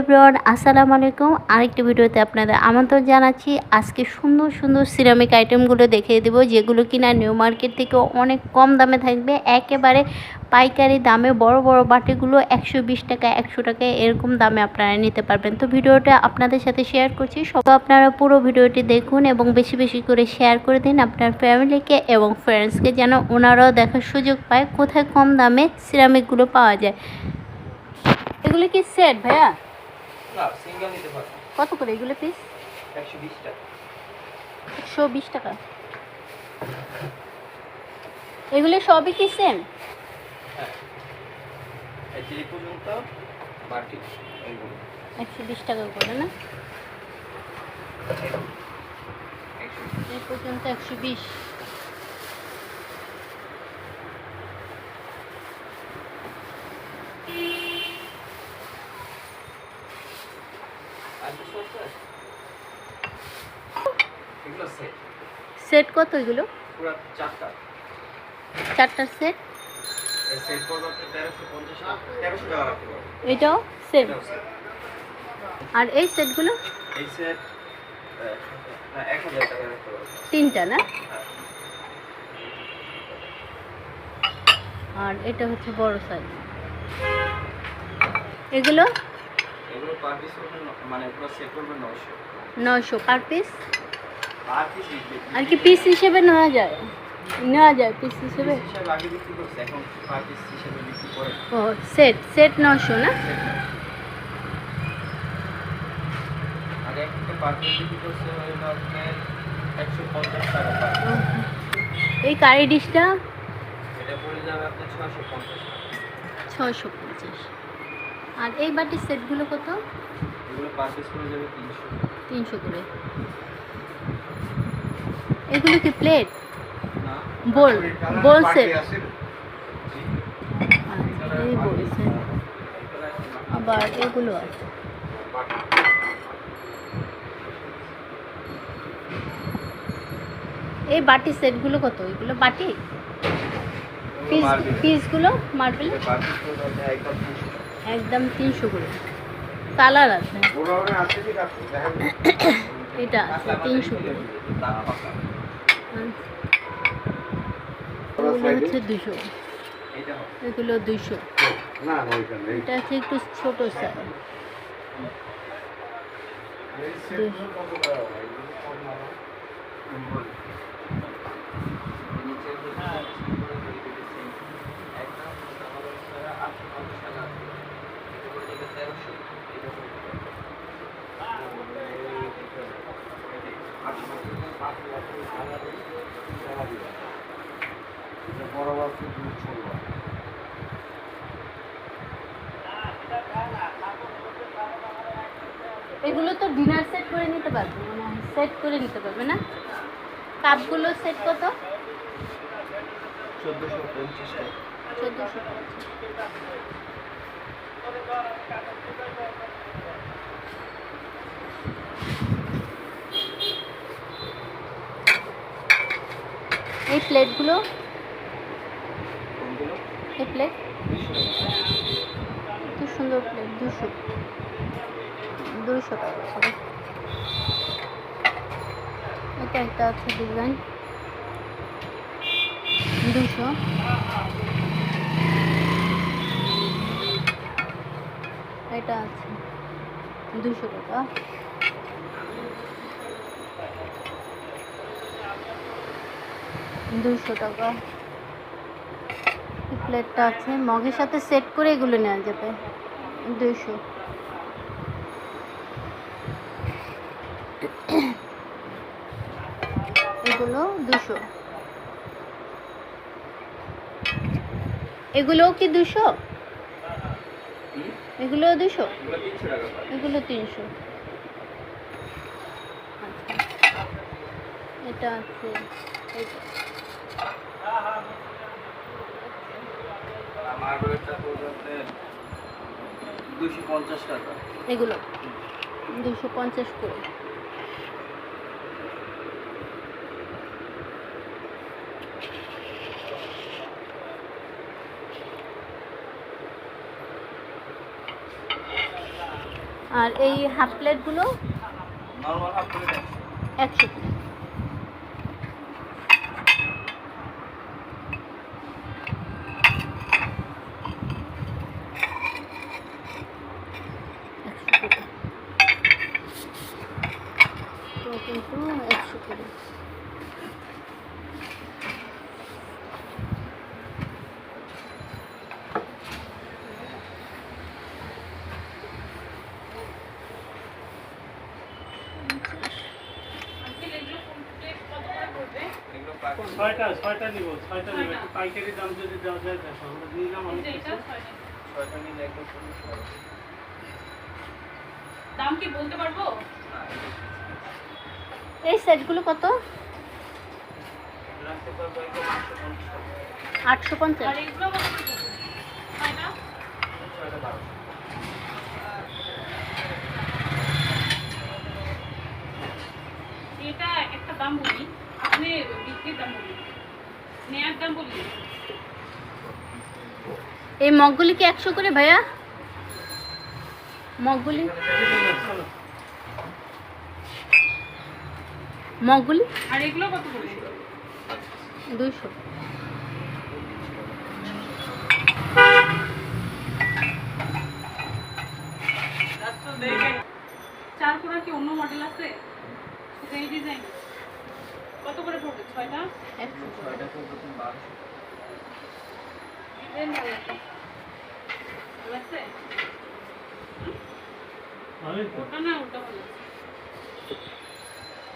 Everyone, আসসালামু আলাইকুম। আরেকটি ভিডিওতে আপনাদের আমন্ত্রণ জানাচ্ছি। আজকে সুন্দর সুন্দর সিরামিক আইটেমগুলো দেখিয়ে দেবো, যেগুলো কিনা নিউ মার্কেট থেকে অনেক কম দামে থাকবে। একেবারে পাইকারি দামে বড় বড় বাটিগুলো একশো বিশ টাকা, একশো টাকা এরকম দামে আপনারা নিতে পারবেন। তো ভিডিওটা আপনাদের সাথে শেয়ার করছি। সব আপনারা পুরো ভিডিওটি দেখুন এবং বেশি বেশি করে শেয়ার করে দিন আপনার ফ্যামিলিকে এবং ফ্রেন্ডসকে যেন ওনারাও দেখার সুযোগ পায় কোথায় কম দামে সিরামিকগুলো পাওয়া যায়। এগুলো কি সেট ভাইয়া? কত করে এগুলো পিস 120 টাকা। 120 টাকা। এগুলো সবই কি সেম একশো বিশ টাকা করে না? এই পর্যন্ত 120 সেট কত এগুলো? চারটা। চারটার সেট এটাও সেম সেট আর এই সেটগুলো তিনটা না? হ্যাঁ। আর এটা হচ্ছে বড় সাইজ এগুলো? এগুলো পার পিস মানে পুরো সেট করবেন নশো পার পিস পার পিস আর কি পিস হিসেবে নেওয়া যায়? নেওয়া যায় পিস হিসেবে? আগে বিক্রি করছে এখন পার পিস হিসেবে বিক্রি করে। ও সেট সেট নশো না? আগে একটা পার পিস বিক্রি করছে হলো আপনার একশো পঞ্চাশ টাকা পার এই কারি ডিশটা? এটা পড়ে যাবে আপনার ছশো টাকা। পঞ্চাশ। আর এই বাটির সেটগুলো কত? তিনশো। করে। এগুলো কি প্লেট? না। Bowl bowl set. জি। এই বোল সেট। আবার এগুলো আছে। এই বাটি সেটগুলো কত? এগুলো বাটি? Piece marble. পিসগুলো মার্বেল একদম তিনশো। করে। কালার আছে। এটা আছে তিনশো করে। হচ্ছে দুশো। এগুলো দুশো। এটা হচ্ছে একটু ছোট সাইজ নিচে হচ্ছে একদম আমাদের ছাড়া আটশো পঞ্চাশ টাকা আছে। পঞ্চাশ। এগুলো তো ডিনার সেট করে নিতে পারবে মানে সেট করে নিতে পারবে না? কাপগুলো সেট কত? চোদ্দোশো পঞ্চাশ চোদ্দোশো এই প্লেটগুলো? এই প্লেট? এত সুন্দর প্লেট দুশো। দুশো টাকা এটা একটা আছে ডিজাইন দুশো। এটা আছে। দুশো টাকা। দুশো টাকা। প্লেটটা আছে। মগের সাথে সেট করে এগুলো নেওয়া যাবে। দুশো এগুলো দুশো এগুলোও কি দুশো? এগুলো দুশো? এগুলো তিনশো। আচ্ছা। এটা আছে এগুলো দুশো পঞ্চাশ করে। আর এই হাফ প্লেটগুলো প্লেট একশো। করে কিন্তু একশো করে ছয়টা ছয়টা নিব ছয়টা নিব। একটু পাইকারি দাম যদি দেওয়া যায় দেখো আমরা নিলাম অনেক কিছু। ছয়টা। নিলে একদম দাম কি বলতে পারব? এটা এই সেটগুলো কত? রাখতে পারব একদম আটশো পঞ্চাশ এটা একটা দাম বলি। এই মগগুলি কি একশো করে ভাইয়া? মগগুলি? মগগুলি? আর এগুলো কত করে দুইশো। চার কোনা কি অন্য মডেল আছে? ডিজাইন কত করে পড়বে? ছয়টা? ছয়টা তুমি বারোশো।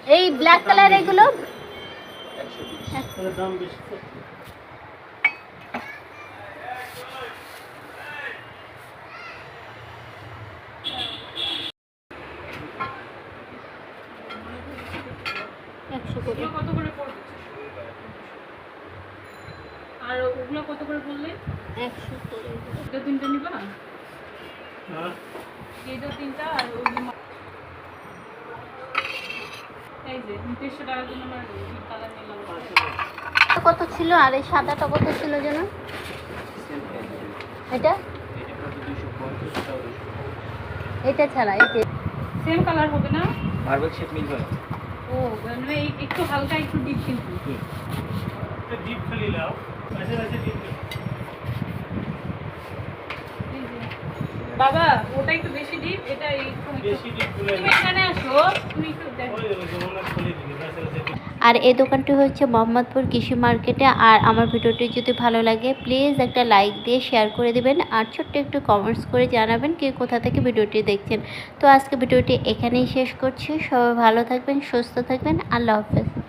এই ব্ল্যাক কালার এগুলো? দাম বেশি তো একশো করে এগুলো কত করে পড়বে আর ওগুলো কত করে বললে? একশো করে এটা তিনটা নিবা? হ্যাঁ। এইটা তিনটা আর ওগুলো মা- এই যে দেড়শো টাকার জন্য আমার কালার নিলাম। এটা কত ছিল আর এই সাদাটা কত ছিল যেন? এটা? এটা ছাড়া এই সেম কালার হবে না? মার্বেল শেপ মিলবে না। ও মানে একটু হালকা একটু ডিপ কিন্তু। ডিপ খালি লাও। আছে আছে ডিপ বাবা ওটা একটু বেশি ডিপ এটা একটু বেশি ডিপ তুমি এখানে আসো তুমি একটু দেখো ওই ওই যেমন খুলে দিবি আছে আছে ডিপ আর এই দোকানটি হচ্ছে মোহাম্মদপুর কৃষি মার্কেটে। আর আমার ভিডিওটি যদি ভালো লাগে প্লিজ একটা লাইক দিয়ে শেয়ার করে দিবেন। আর ছোট্ট একটু কমেন্টস করে জানাবেন কে কোথা থেকে ভিডিওটি দেখছেন। তো আজকে ভিডিওটি এখানেই শেষ করছি। সবাই ভালো থাকবেন, সুস্থ থাকবেন। আল্লাহ হাফেজ।